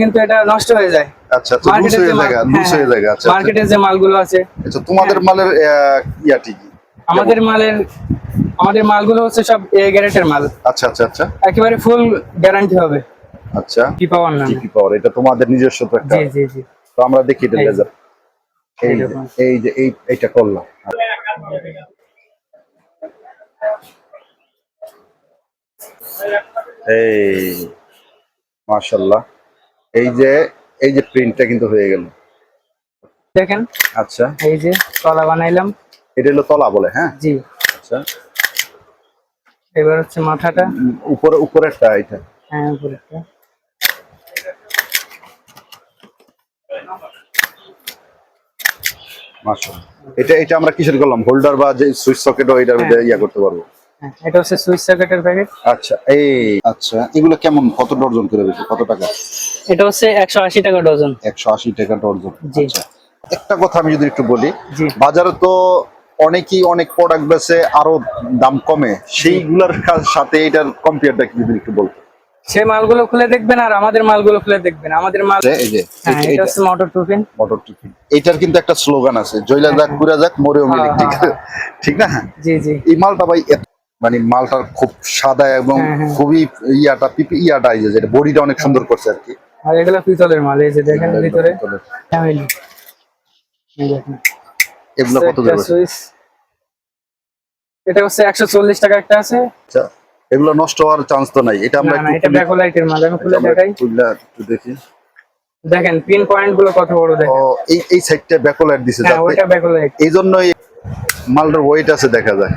কিন্তু এটা নষ্ট হয়ে যায়। আচ্ছা আচ্ছা লুজ হয়ে যায় লুজ হয়ে যায় আচ্ছা আচ্ছা। মার্কেটে যে মালগুলো আছে। আচ্ছা তোমাদের মালের ইয়াটি কি? আমাদের মালের আমাদের মালগুলো হচ্ছে সব এ মাল। আচ্ছা আচ্ছা আচ্ছা। একেবারে ফুল গ্যারান্টি হবে। আচ্ছা। কি পাওয়ার নামে টিপি পাওয়ার এটা তোমাদের নিজস্ব তো একটা। জি জি জি। তো আমরা দেখি এটা। লেজার এই এই যে এই এইটা করলাম। এই মাশাল্লাহ এই যে এই যে প্রিন্টটা কিন্তু হয়ে গেল। দেখেন আচ্ছা। এই যে তলা বানাইলাম। এটা হলো তলা বলে হ্যাঁ? জি। আচ্ছা। এবার হচ্ছে মাথাটা। উপরে উপরেরটা এটা। হ্যাঁ উপরেরটা। মাশাল্লাহ এটা এটা আমরা কিসের করলাম হোল্ডার বা যে সুইচ সকেটও এটার মধ্যে ইয়া করতে পারব। হ্যাঁ এটা হচ্ছে সুইচ সকেটের প্যাকেট আচ্ছা এই আচ্ছা এগুলো কেমন? কত ডর্জন করে বেশি? কত টাকা? এটা হচ্ছে একশো আশি টাকা ডজন। একশো আশি টাকা ডর্জন জি। আচ্ছা একটা কথা আমি যদি একটু বলি বাজারে তো অনেকেই অনেক প্রোডাক্ট বেছে আরও দাম কমে। সেইগুলোর সাথে এটার কম্পেয়ারটা কি যদি একটু বলতো সেই মালগুলো খুলে দেখবেন আর আমাদের মালগুলো খুলে দেখবেন। আমাদের মাল এই যে হ্যাঁ এটা হচ্ছে মোটর টুপিন মোটর টিফিন এটার কিন্তু একটা স্লোগান আছে জয়লা যাক পুরা যাক মরেও মিলিক ঠিক হ্যাঁ, ঠিক না? জি জি। এই মালটা ভাই মানে মালটার খুব সাদা এবং হ্যাঁ, হ্যাঁ। খুবই ইয়াটা পিপি ইয়াটা যেটা বডিটা অনেক সুন্দর করছে আর কি। আর এগুলো পিতলের মাল এই যে দেখেন ভিতরে। ফ্যামিলি দেখেন। এগুলো কত যাবে এটা হচ্ছে একশো চল্লিশ টাকা একটা আছে। আচ্ছা এগুলো নষ্ট হওয়ার চান্স তো নাই। এটা আমরা একটু এটা খুলে- ব্যাকলাইটের মাল আমি খুলে দেখাই। খুললে একটু দেখি। দেখেন পিন পয়েন্টগুলো কত বড় দেখেন। ও এই এই সাইডটা ব্যাকলাইট দিছে হ্যাঁ যাতে ওইটা ব্যাকলাইট এই জন্যই মালটার ওয়েট আছে দেখা যায়।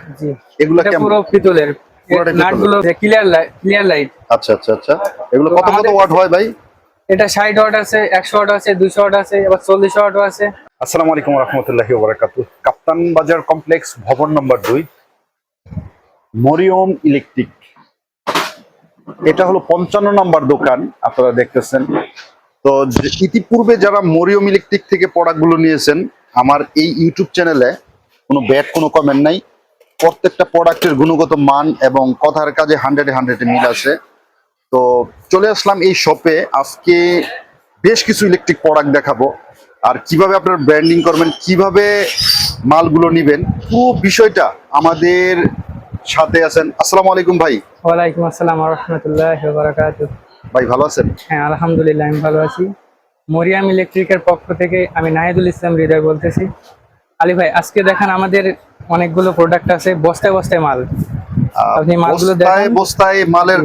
এগুলো পুরো পিতলের পুরোটা পিতলের। নাটগুলো ক্লিয়ার লাইট ক্লিয়ার লাইট আচ্ছা আচ্ছা আচ্ছা। এগুলো কত কত ওয়াট হয় ভাই? এটা ষাট ওয়াট আছে একশো ওয়াট আছে দুইশো ওয়াট আছে এবার চল্লিশ ওয়াটও আছে। আসসালামু আলাইকুম রহমতুল্লাহি ওবারাকাতু কাপ্তান বাজার কমপ্লেক্স ভবন নম্বর দুই। মরিয়ম ইলেকট্রিক। এটা হলো পঞ্চান্ন নাম্বার দোকান আপনারা দেখতেছেন। তো ইতিপূর্বে যারা মরিয়ম ইলেকট্রিক থেকে প্রোডাক্টগুলো নিয়েছেন আমার এই ইউটিউব চ্যানেলে কোনো ব্যাড কোনো কমেন্ট নাই। প্রত্যেকটা প্রোডাক্টের গুণগত মান এবং কথার কাজে হান্ড্রেডে হান্ড্রেডে মিল আছে। তো চলে আসলাম এই শপে আজকে বেশ কিছু ইলেকট্রিক প্রোডাক্ট দেখাবো। আর কীভাবে আপনার ব্র্যান্ডিং করবেন কীভাবে মালগুলো নিবেন পুরো বিষয়টা আমাদের সাথে আছেন। আসসালামু আলাইকুম ভাই। ওয়ালাইকুম আসসালাম রহমতুল্লাহ বারাকাত ভাই ভালো আছেন? হ্যাঁ আলহামদুলিল্লাহ আমি ভালো আছি। মরিয়াম ইলেকট্রিকের পক্ষ থেকে আমি নাহিদুল ইসলাম হৃদয় বলতেছি। আলী ভাই আজকে দেখেন আমাদের অনেকগুলো প্রোডাক্ট আছে বস্তায় বস্তায় মাল। আপনি মালগুলো বস্তায় বস্তায় মালের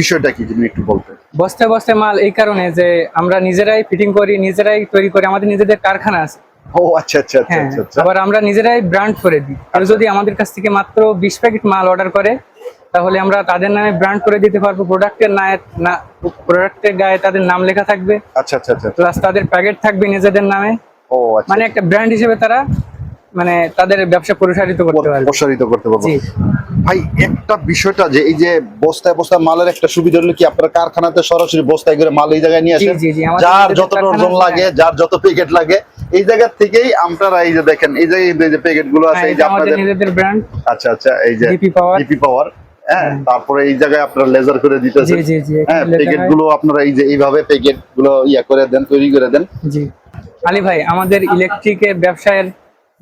বিষয়টা কি যদি একটু বলতেন। বস্তায় বস্তায় মাল এই কারণে যে আমরা নিজেরাই ফিটিং করি নিজেরাই তৈরি করি আমাদের নিজেদের কারখানা আছে। ও আচ্ছা আচ্ছা আচ্ছা হ্যাঁ আচ্ছা আচ্ছা। আবার আমরা নিজেরাই ব্র্যান্ড করে দিই। আর যদি আমাদের কাছ থেকে মাত্র বিশ প্যাকেট মাল অর্ডার করে তাহলে আমরা তাদের নামে ব্র্যান্ড করে দিতে পারব। প্রোডাক্টের না প্রোডাক্টের গায়ে তাদের নাম লেখা থাকবে। আচ্ছা আচ্ছা আচ্ছা। প্লাস তাদের প্যাকেট থাকবে নিজেদের নামে। ও আচ্ছা মানে একটা ব্র্যান্ড হিসেবে তারা মানে তাদের ব্যবসা প্রসারিত করতে পারবে। প্রসারিত করতে পারব। ভাই একটা বিষয়টা যে এই যে বস্তায় বস্তায় মালের একটা সুবিধা হলো কি আপনার কারখানাতে সরাসরি বস্তায় করে মাল এই জায়গায় নিয়ে আসেন? যার যত আছে, লাগে যার যত প্যাকেট লাগে এই জায়গা থেকেই আপনারা এই যে দেখেন এই জায়গায় এই যে প্যাকেটগুলো আছে হ্যাঁ, এই যে আপনাদের নিজেদের ব্র্যান্ড আচ্ছা আচ্ছা এই যে ডিপি পাওয়ার ডিপি পাওয়ার হ্যাঁ তারপরে এই জায়গায় আপনারা লেজার করে দিতেছেন। জি জি হ্যাঁ প্যাকেটগুলো আপনারা এই যে এইভাবে প্যাকেটগুলো ইয়া করে দেন তৈরি করে দেন। জি। আলী ভাই আমাদের ইলেকট্রিকের ব্যবসায়ের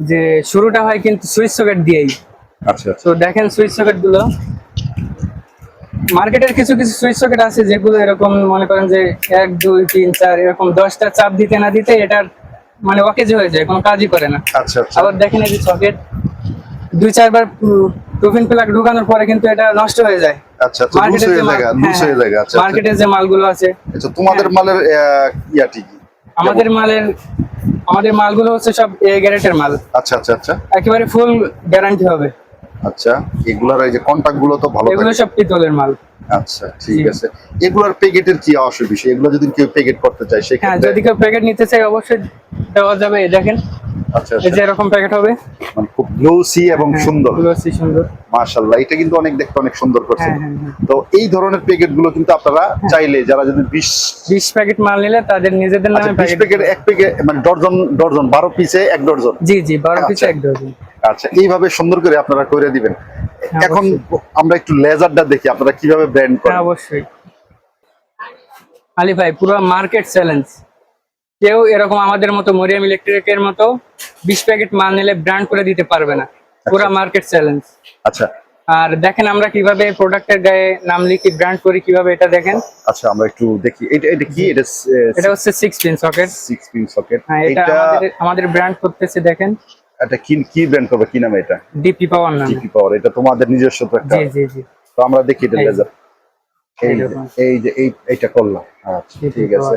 যে শুরুটা হয় কিন্তু সুইচ সকেট দিয়েই। আচ্ছা তো দেখেন সুইচ সকেটগুলো মার্কেটের কিছু কিছু সুইচ সকেট আছে যেগুলো এরকম মনে করেন যে এক দুই তিন চার এরকম দশটা চাপ দিতে না দিতে এটার মানে অকেজ হয়ে যায় কোনো কাজই করে না। আচ্ছা আচ্ছা। আবার দেখেন এই যে সকেট দুই চারবার টুফিন প্লাগ ঢুকানোর পরে কিন্তু এটা নষ্ট হয়ে যায়। আচ্ছা আচ্ছা লুজ মার্কেটের হয়ে যে মাল- লুজ হ্যাঁ, হয়ে জায়গা আচ্ছা আচ্ছা। মার্কেটের যে মালগুলো আছে। আচ্ছা তোমাদের মালের আহ, ইয়াটি কি আমাদের মালের আমাদের মালগুলো হচ্ছে সব এ গ্যারেন্টের মাল। আচ্ছা আচ্ছা আচ্ছা। একেবারে ফুল গ্যারান্টি হবে। আচ্ছা এগুলার এই যে কন্টাক্টগুলো তো ভালো এগুলো সব পিতলের মাল। আচ্ছা ঠিক আছে। এগুলার প্যাকেটের কি অসুবিধা এগুলো যদি কেউ প্যাকেট করতে চায় হ্যাঁ যদি কেউ প্যাকেট নিতে চাই অবশ্যই দেওয়া যাবে দেখেন। আচ্ছা এই যে আচ্ছা। এরকম প্যাকেট হবে। মানে খুব গ্লোসি এবং হ্যাঁ, সুন্দর। এগুলো সুন্দর। মাশাআল্লাহ এটা কিন্তু অনেক দেখতে অনেক সুন্দর করছে। হ্যাঁ হ্যাঁ তো এই ধরনের প্যাকেটগুলো কিন্তু আপনারা চাইলে যারা যদি প্যাকেট মাল নিলে তাদের নিজেদের আচ্ছা নামে প্যাকেট প্যাকেট এক প্যাকেট মানে ডর্জন ডর্জন বারো পিসে এক ডর্জন জি জি বারো পিস। এক ডজন। আচ্ছা এইভাবে সুন্দর করে আপনারা করে দিবেন। হ্যাঁ, এখন আমরা একটু লেজারটা দেখি আপনারা কীভাবে ব্র্যান্ড হ্যাঁ করেন অবশ্যই। আলী ভাই পুরো মার্কেট চ্যালেঞ্জ। কেউ এরকম আমাদের মতো মরিয়াম ইলেকট্রিকের মতো বিশ প্যাকেট মাল নিলে ব্র্যান্ড করে দিতে পারবে না। পুরো মার্কেট চ্যালেঞ্জ। আচ্ছা। আর দেখেন আমরা কীভাবে প্রোডাক্টের গায়ে নাম লিখি ব্র্যান্ড করি কীভাবে এটা দেখেন। আচ্ছা আমরা একটু দেখি। এটা এটা কি? এটা এটা হচ্ছে six pin socket six pin socket হ্যাঁ এটা এটা আমাদের আমাদের ব্র্যান্ড করতেছে দেখেন। এটা কি কি ব্র্যান্ড করবে কি নামে এটা? ডিপি পাওয়ার নাম। জিপি পাওয়ার এটা তোমাদের নিজস্ব তো একটা। জি জি জি। তো আমরা দেখি এটা। লেজার এই এই যে এই এইটা করলাম। আচ্ছা ঠিক আছে।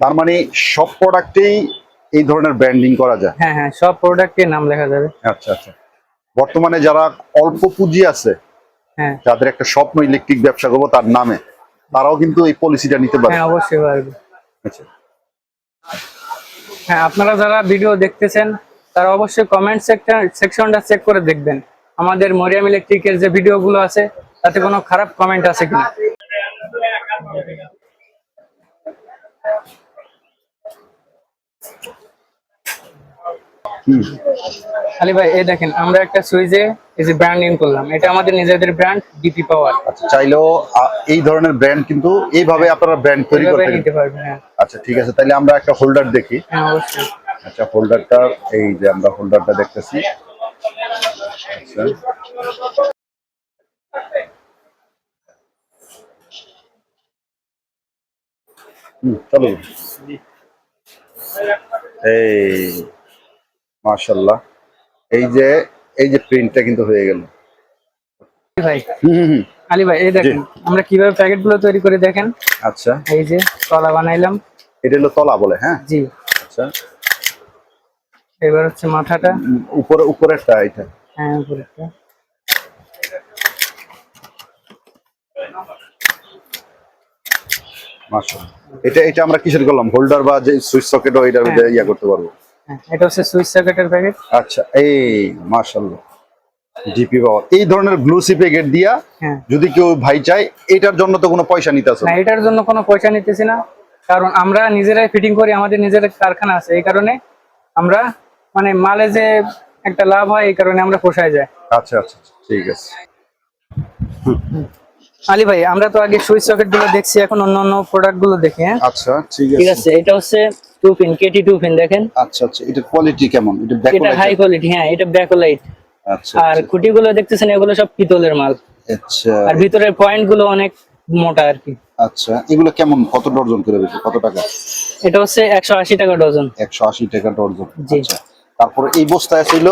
তার মানে সব প্রোডাক্টেই এই ধরনের ব্র্যান্ডিং করা যায়? হ্যাঁ হ্যাঁ সব প্রোডাক্টের নাম লেখা যাবে। আচ্ছা আচ্ছা। বর্তমানে যারা অল্প পুঁজি আছে হ্যাঁ। যাদের একটা স্বপ্ন ইলেকট্রিক ব্যবসা করব তার নামে তারাও কিন্তু এই পলিসিটা নিতে পারে হ্যাঁ অবশ্যই পারবে। আচ্ছা। হ্যাঁ আপনারা যারা ভিডিও দেখতেছেন তারা অবশ্যই কমেন্ট সেকশন সেকশনটা চেক করে দেখবেন। আমাদের মরিয়াম ইলেকট্রিকের যে ভিডিওগুলো আছে তাতে কোনো খারাপ কমেন্ট আছে কিনা? আলী ভাই এই দেখেন আমরা একটা সুইচে এই যে ব্র্যান্ডিং করলাম। এটা আমাদের নিজেদের ব্র্যান্ড ডিপি পাওয়ার আচ্ছা চাইলেও এই ধরনের ব্র্যান্ড কিন্তু এইভাবে আপনারা ব্র্যান্ড তৈরি করতে পারবেন। হ্যাঁ। আচ্ছা ঠিক আছে তাহলে আমরা একটা হোল্ডার দেখি। হ্যাঁ অবশ্যই। আচ্ছা হোল্ডারটা এই যে আমরা হোল্ডারটা দেখতেছি। আচ্ছা। চলো। এই মাশাল্লাহ এই যে এই যে প্রিন্টটা কিন্তু হয়ে গেল। ভাই। হুম আলী ভাই এই দেখেন আমরা কীভাবে প্যাকেটগুলো তৈরি করে দেখেন? আচ্ছা। এই যে তলা বানাইলাম। এটা হলো তলা বলে হ্যাঁ? জি। আচ্ছা। এবার হচ্ছে মাথাটা। উপরে উপরেরটা এটা। হ্যাঁ উপরেরটা। এটা এটা আমরা কিসের করলাম? হোল্ডার বা যে সুইচ সকেটও এটার মধ্যে ইয়া করতে পারব? হ্যাঁ এটা হচ্ছে সুইচ সকেটের প্যাকেট আচ্ছা এই মাশাআল্লাহ। GP power. এই ধরনের গ্লুসি প্যাকেট দিয়া হ্যাঁ। যদি কেউ ভাই চায় এটার জন্য তো কোনো পয়সা নিতে আসে না এটার জন্য কোনো পয়সা নিতেছি না। কারণ আমরা নিজেরাই ফিটিং করি আমাদের নিজের কারখানা আছে। এই কারণে আমরা মানে মালে যে একটা লাভ হয় এই কারণে আমরা পোষায় যায় আচ্ছা আচ্ছা আচ্ছা, ঠিক আছে। আলী ভাই আমরা তো আগে সুইচ সকেটগুলো দেখছি এখন অন্য অন্য প্রোডাক্টগুলো দেখি হ্যাঁ? আচ্ছা ঠিক ঠিক আছে। আছে এটা হচ্ছে টু পিন কেটি টু পিন দেখেন। আচ্ছা আচ্ছা এটা কোয়ালিটি কেমন? এটা এটা হাই কোয়ালিটি হ্যাঁ এটা ব্যাকলাইট আচ্ছা আর খুঁটি গুলো দেখতেছেন এগুলো সব পিতলের মাল। আচ্ছা। আর ভিতরের পয়েন্টগুলো অনেক মোটা আর কি। আচ্ছা এগুলো কেমন? কত ডর্জন করে বেশি কত টাকা? এটা হচ্ছে একশো আশি টাকা ডজন। একশো আশি টাকা ডর্জন জি। আচ্ছা তারপরে এই বস্তায় ছিল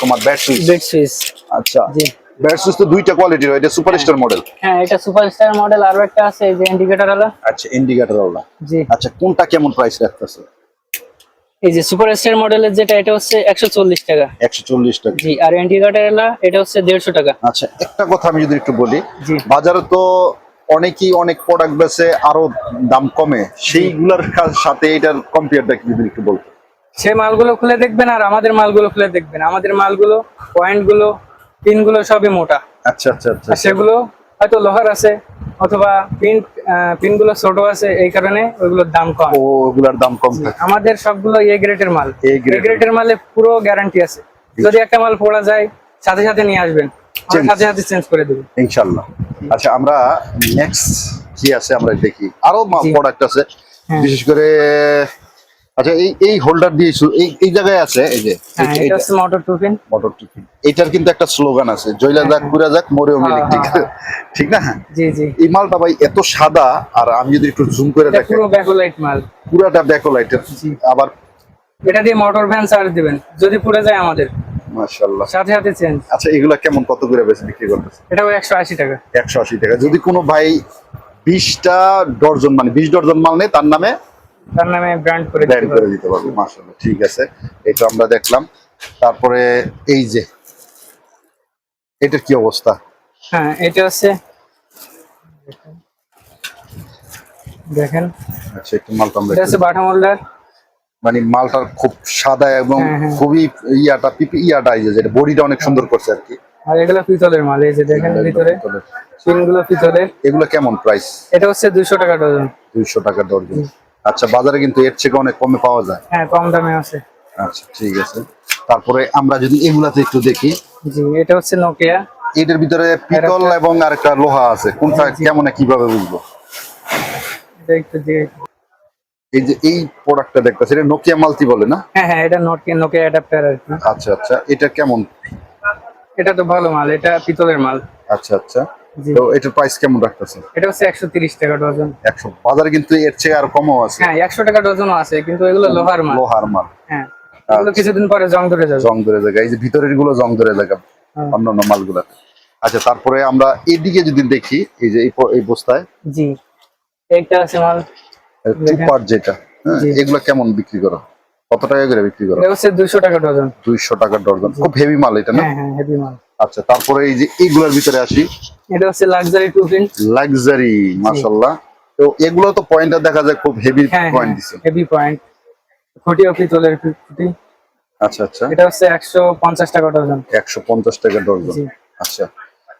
তোমার ব্যাট সুইচ বেড সুইচ আচ্ছা। জি। ব্যাট সুইচ তো দুইটা কোয়ালিটির হয় এটা সুপারস্টার মডেল হ্যাঁ এটা সুপারস্টার মডেল আর একটা আছে এই যে ইন্ডিকেটর ওয়ালা। আচ্ছা ইন্ডিকেটর ওলা জি। আচ্ছা কোনটা কেমন প্রাইস রাখতেছে? এই যে সুপারস্টার মডেলের যেটা এটা হচ্ছে একশো চল্লিশ টাকা। একশো চল্লিশ টাকা। জি আর ইন্ডিকেটর ওয়ালা এটা হচ্ছে দেড়শো টাকা। আচ্ছা একটা কথা আমি যদি একটু বলি। বাজারে তো অনেকেই অনেক প্রোডাক্ট বেছে আরও দাম কমে সেইগুলোর সাথে এটার কম্পেয়ারটা কি যদি একটু বলতো। সে মালগুলো খুলে দেখবেন আর আমাদের মালগুলো খুলে দেখবেন। আমাদের মালগুলো পয়েন্টগুলো পিনগুলো সবই মোটা। আচ্ছা আচ্ছা আচ্ছা। সেগুলো হয়তো লোহার আছে অথবা পিনগুলো ছোট আছে এই কারণে ওইগুলোর দাম কম। ওগুলার দাম কম আমাদের সবগুলো এ গ্রেডের মাল। এ গ্রেডের মালে পুরো গ্যারান্টি আছে। যদি একটা মাল পড়া যায় সাথে সাথে নিয়ে আসবেন. সাথে সাথে চেঞ্জ করে দেবো। ইনশাল্লাহ আচ্ছা আমরা নেক্সট কি আছে আমরা দেখি। আরও প্রোডাক্ট আছে। হ্যাঁ। বিশেষ করে আচ্ছা এই এই হোল্ডার দিয়েছ এই এই জায়গায় আছে এই যে হ্যাঁ এটা হচ্ছে মোটর টু মোটর টিফিন এটার কিন্তু একটা স্লোগান আছে জয়লা যাক পুরা যাক মরেও হ্যাঁ, ইলেকট্রিক হ্যাঁ, ঠিক না? জি জি। এই মালটা ভাই এত সাদা আর আমি যদি একটু জুম করে এটা দেখি পুরো ব্যাকলাইট মাল। পুরাটা ব্যাকলাইটের জি। আবার এটা দিয়ে মোটর ভ্যান চার্জ দিবেন যদি পুড়ে যায় আমাদের। মাশাআল্লাহ। সাথে সাথে চেঞ্জ আচ্ছা এগুলা কেমন কত করে বেশি বিক্রি করতেছে এটাও একশো আশি টাকা। একশো আশি টাকা। যদি কোনো ভাই বিশটা ডর্জন মানে বিশ ডর্জন মাল নেই তার নামে তার নামে ব্র্যান্ড করে দিতে ব্যান্ড করে দিতে পারব মাশাআল্লাহ ঠিক আছে। এটা আমরা দেখলাম। তারপরে এই যে এটার কি অবস্থা? হ্যাঁ এটা হচ্ছে দেখেন। আচ্ছা একটু মালটা আমরা এটা হচ্ছে বাটা মোল্ডার মানে মালটার খুব সাদা এবং হ্যাঁ, হ্যাঁ। খুবই ইয়াটা পিপি ইয়াটা এই যে যেটা বডিটা অনেক সুন্দর করছে আর কি। আর এগুলো পিতলের মাল এই যে দেখেন ভিতরে। পিনগুলো পিতলের। এগুলো কেমন প্রাইস এটা হচ্ছে দুশো টাকা ডজন। দুইশো টাকা দর্জন আচ্ছা বাজারে কিন্তু এর থেকে অনেক কমে পাওয়া যায়। হ্যাঁ কম দামে আছে। আচ্ছা ঠিক আছে। তারপরে আমরা যদি এগুলাতে একটু দেখি। জি এটা হচ্ছে নোকিয়া এটার ভিতরে পিতল এবং আরেকটা লোহা আছে। কোনটা কেমন কীভাবে বুঝব? এই যে এই প্রোডাক্টটা দেখতেছি এটা নোকিয়া মাল্টি বলে না? হ্যাঁ হ্যাঁ এটা নোকিয়া নোকিয়া অ্যাডাপ্টার আর কি। আচ্ছা আচ্ছা। এটা কেমন? এটা তো ভালো মাল এটা পিতলের মাল। আচ্ছা আচ্ছা। তো এটার প্রাইস কেমন রাখতেছে? এটা হচ্ছে একশো তিরিশ টাকা ডজন। একশো। বাজারে কিন্তু এর চেয়ে আর কমও আছে। হ্যাঁ একশো টাকা ডজনও আছে কিন্তু এগুলো লোহার মাল। লোহার মাল। হ্যাঁ এগুলো আচ্ছা। কিছুদিন পরে জং ধরে যাবে। জং ধরে জায়গা এই যে ভিতরেরগুলো জং ধরে জায়গা হ্যাঁ। অন্যান্য মালগুলা। আচ্ছা তারপরে আমরা এদিকে যদি দেখি এই যে এই বস্তায়। জি। একটা আছে মাল। টু পার্ট যেটা হ্যাঁ, এগুলো কেমন বিক্রি করো? কত টাকা করে বিক্রি করো? এটা হচ্ছে দুশো টাকা ডজন। দুইশো টাকা ডজন। খুব হেভি মাল এটা না? হ্যাঁ হ্যাঁ হেভি মাল। আচ্ছা তারপরে এই যে এইগুলোর ভিতরে আসি। এটা হচ্ছে লাক্সারি টু পিন লাক্সারি মাশাল্লাহ তো এগুলো তো পয়েন্টটা দেখা যায় খুব হেভি হ্যাঁ পয়েন্ট দিছে। হেভি পয়েন্ট খুঁটিও পিতলের খুঁটি। আচ্ছা আচ্ছা। এটা হচ্ছে একশো পঞ্চাশ টাকা ডজন। একশো পঞ্চাশ টাকা ডর্জন জি। আচ্ছা।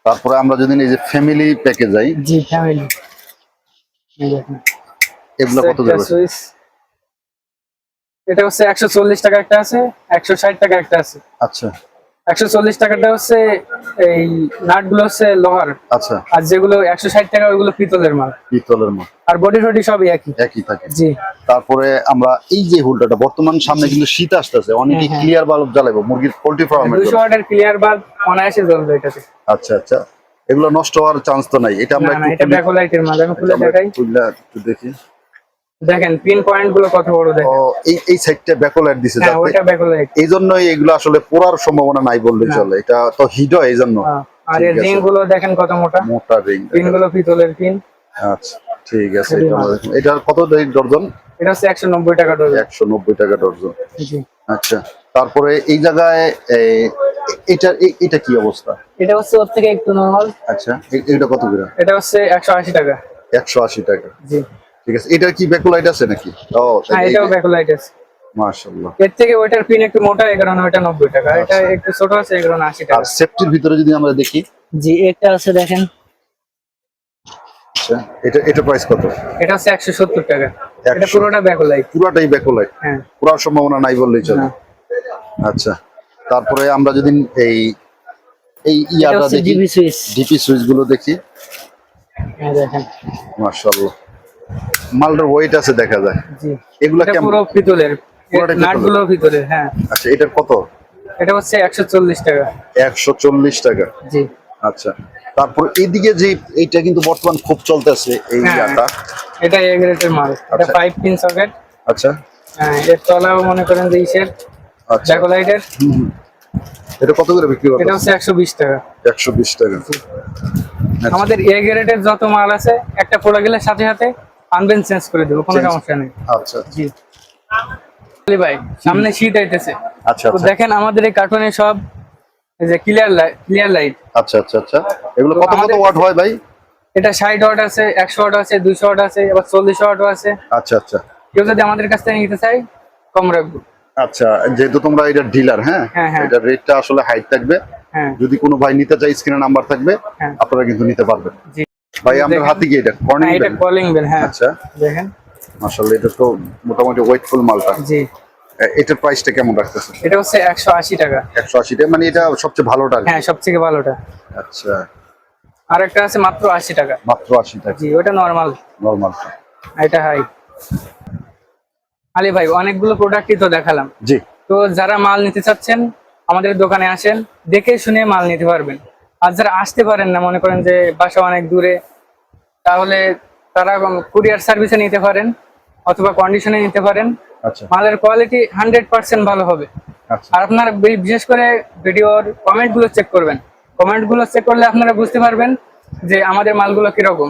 তারপরে আমরা যদি এই যে ফ্যামিলি প্যাকে যাই। জি ফ্যামিলি এগুলো কত যাবে এটা হচ্ছে একশো চল্লিশ টাকা একটা আছে একশো ষাট টাকা একটা আছে। আচ্ছা। একশো চল্লিশ টাকাটা হচ্ছে এই নাটগুলো হচ্ছে লোহার। আচ্ছা। আর যেগুলো একশো ষাট টাকা ওইগুলো পিতলের মাল। পিতলের মাল। আর বডি টডি সবই একই। একই থাকে। জি। তারপরে আমরা এই যে হুলটাটা বর্তমান সামনে কিন্তু শীত আসতেছে অনেকে হ্যাঁ, হ্যাঁ। ক্লিয়ার বাল্ব জ্বালাবো মুরগির পোল্ট্রি ফার্মের দুশো ওয়াটের ক্লিয়ার বাল্ব অনায়াসে জ্বলবে এটাতে। আচ্ছা আচ্ছা। এগুলো নষ্ট হওয়ার চান্স তো নাই। এটা আমরা একটু এটা ব্যাকলাইটের মাল আমি খুলে দেখাই। খুলে একটু দেখি। দেখেন পিন পয়েন্টগুলো কত বড় দেখেন। এই এই সাইডটা ব্যাকলাইট দিছে হ্যাঁ যাতে ওইটা ব্যাকলাইট এই জন্যই এগুলো আসলে পোড়ার সম্ভাবনা নাই বললে চলে। এটা তো হিট হয় এই জন্য আর আছে। রিংগুলো দেখেন কত মোটা। মোটা রিং পিনগুলো পিতলের পিন আচ্ছা ঠিক আছে এটা। কত ডর্জন? এটা হচ্ছে একশো নব্বই টাকা ডজন একশো নব্বই টাকা ডর্জন। জি আচ্ছা তারপরে এই জায়গায় এটা এটা কি অবস্থা? এটা হচ্ছে ওর থেকে একটু নর্মাল আচ্ছা এটা কত করে? এটা হচ্ছে একশো আশি টাকা। একশো আশি টাকা। জি। ঠিক আছে এটার কি ব্যাকলাইট আছে নাকি? ও হ্যাঁ এটাও ব্যাকলাইট আছে। মাশাআল্লাহ। এর থেকে ওইটার পিন একটু মোটা এই কারণে ওইটা নব্বই টাকা। এটা একটু ছোট আছে এই কারণে আশি আর সেফটির ভিতরে যদি আমরা দেখি। জি এটা আছে দেখেন। আচ্ছা এটা এটা প্রাইস কত? এটা হচ্ছে একশো সত্তর টাকা। এটা 100 পুরোটা ব্যাকলাইট পুরোটাই ব্যাকলাইট হ্যাঁ। পুরো সম্ভাবনা নাই বললেই চলে। আচ্ছা তারপরে আমরা যদি এই এই ইয়াটা দেখি। ডিপি সুইচগুলো দেখি। হ্যাঁ দেখেন। মাশাআল্লাহ। মালটার ওয়েট আছে দেখা যায়। জি। এগুলা কেমন? পুরো পিতলের পুরোটাই নাট পিতলের। হ্যাঁ। আচ্ছা এটার কত? এটা হচ্ছে একশো চল্লিশ টাকা। একশো চল্লিশ টাকা। জি। আচ্ছা তারপর এইদিকে যে এইটা কিন্তু বর্তমান খুব চলতেছে এই হ্যাঁ। ইয়াটা। এটা এ গ্রেডের মাল এটা আচ্ছা। ফাইভ পিন সকেট আচ্ছা। হ্যাঁ এর তলাও মনে করেন যে ইসের আচ্ছা। হুম। এটা কত করে বিক্রি এটা হচ্ছে একশো বিশ টাকা। একশো বিশ টাকা। আমাদের এ গ্রেডের যত মাল আছে একটা পড়ে গেলে সাথে সাথে আনবেন চেঞ্জ করে দেবো কোনো সমস্যা নেই। আচ্ছা জি। ভাই সামনে শীত আইতেছে। আচ্ছা তো আচ্ছা। দেখেন আমাদের এই কার্টুনে সব এই যে ক্লিয়ার লাইট ক্লিয়ার লাইট আচ্ছা আচ্ছা আচ্ছা। এগুলো কত কত ওয়াট হয় ভাই? এটা ষাট ওয়াট আছে একশো ওয়াট আছে দুইশো ওয়াট আছে চল্লিশ ওয়াটও আছে। আচ্ছা আচ্ছা। কেউ যদি আমাদের কাছ থেকে নিতে চাই কম রাখব। আচ্ছা যেহেতু তোমরা এটা ডিলার হ্যাঁ? হ্যাঁ, হ্যাঁ। এটা রেটটা আসলে হাইট থাকবে। হ্যাঁ। যদি কোনো ভাই নিতে চাই স্ক্রিনে নাম্বার থাকবে। আপনারা কিন্তু নিতে পারবেন। জি। ভাই আমাদের। হাতে কি এটা কর্নিং হ্যাঁ এটা কলিং বেল হ্যাঁ। আচ্ছা। দেখেন। মাশাআল্লাহ এটা তো মোটামুটি ওয়েটফুল মালটা। জি। এটার প্রাইসটা কেমন রাখতেছে এটা হচ্ছে একশো আশি টাকা। একশো আশি টাকা মানে এটা সবচেয়ে ভালোটা হ্যাঁ সব থেকে ভালোটা। আচ্ছা। আর একটা আছে মাত্র আশি টাকা। মাত্র আশি টাকা। জি ওটা নর্মাল নর্মালটা এটা হাই আলী ভাই অনেকগুলো প্রোডাক্টই তো দেখালাম। জি। তো যারা মাল নিতে চাচ্ছেন আমাদের দোকানে আসেন দেখে শুনে মাল নিতে পারবেন। আর যারা আসতে পারেন না মনে করেন যে বাসা অনেক দূরে তাহলে তারা কুরিয়ার সার্ভিসে নিতে পারেন অথবা কন্ডিশনে নিতে পারেন। আচ্ছা। মালের কোয়ালিটি হান্ড্রেড পার্সেন্ট ভালো হবে। আচ্ছা। আর আপনারা বিশেষ করে ভিডিওর কমেন্টগুলো চেক করবেন। কমেন্টগুলো চেক করলে আপনারা বুঝতে পারবেন যে আমাদের মালগুলো কীরকম।